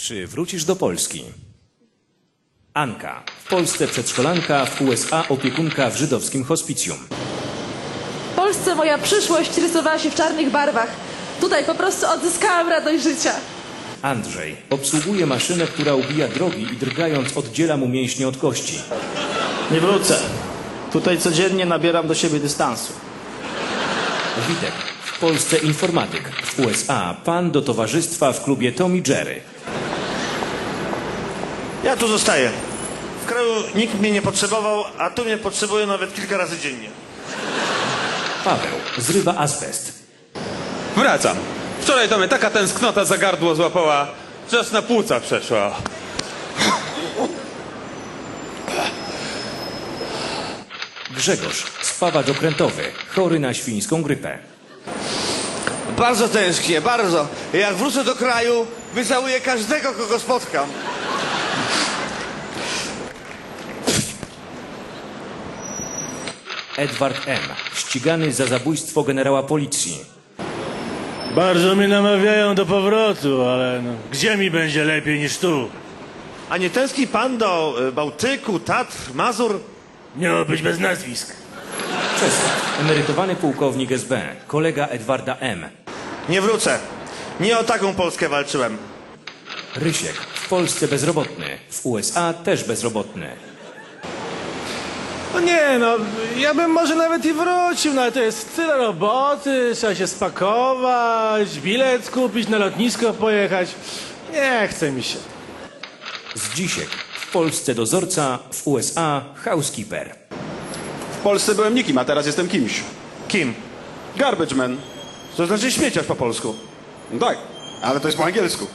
Czy wrócisz do Polski? Anka. W Polsce przedszkolanka, w USA opiekunka w żydowskim hospicjum. W Polsce moja przyszłość rysowała się w czarnych barwach. Tutaj po prostu odzyskałam radość życia. Andrzej. Obsługuje maszynę, która ubija drogi i drgając oddziela mu mięśnie od kości. Nie wrócę. Tutaj codziennie nabieram do siebie dystansu. Witek. W Polsce informatyk. W USA pan do towarzystwa w klubie Tommy Jerry. Ja tu zostaję. W kraju nikt mnie nie potrzebował, a tu mnie potrzebuje nawet kilka razy dziennie. Paweł. Zrywa azbest. Wracam. Wczoraj to mnie taka tęsknota za gardło złapała, że aż na płuca przeszła. Grzegorz. Spawacz okrętowy. Chory na świńską grypę. Bardzo tęsknię, bardzo. Jak wrócę do kraju, wycałuję każdego, kogo spotkam. Edward M. Ścigany za zabójstwo generała policji. Bardzo mnie namawiają do powrotu, ale no, gdzie mi będzie lepiej niż tu? A nie tęskni pan do y, Bałtyku, Tatr, Mazur? Miało być bez nazwisk. Czesław. Emerytowany pułkownik SB. Kolega Edwarda M. Nie wrócę. Nie o taką Polskę walczyłem. Rysiek. W Polsce bezrobotny. W USA też bezrobotny. No nie, no, ja bym może nawet i wrócił, no ale to jest tyle roboty, trzeba się spakować, bilet kupić, na lotnisko pojechać. Nie chce mi się. Zdzisiek. W Polsce dozorca. W USA housekeeper. W Polsce byłem nikim, a teraz jestem kimś. Kim? Garbage man. To znaczy śmieciarz po polsku. No tak, ale to jest po angielsku.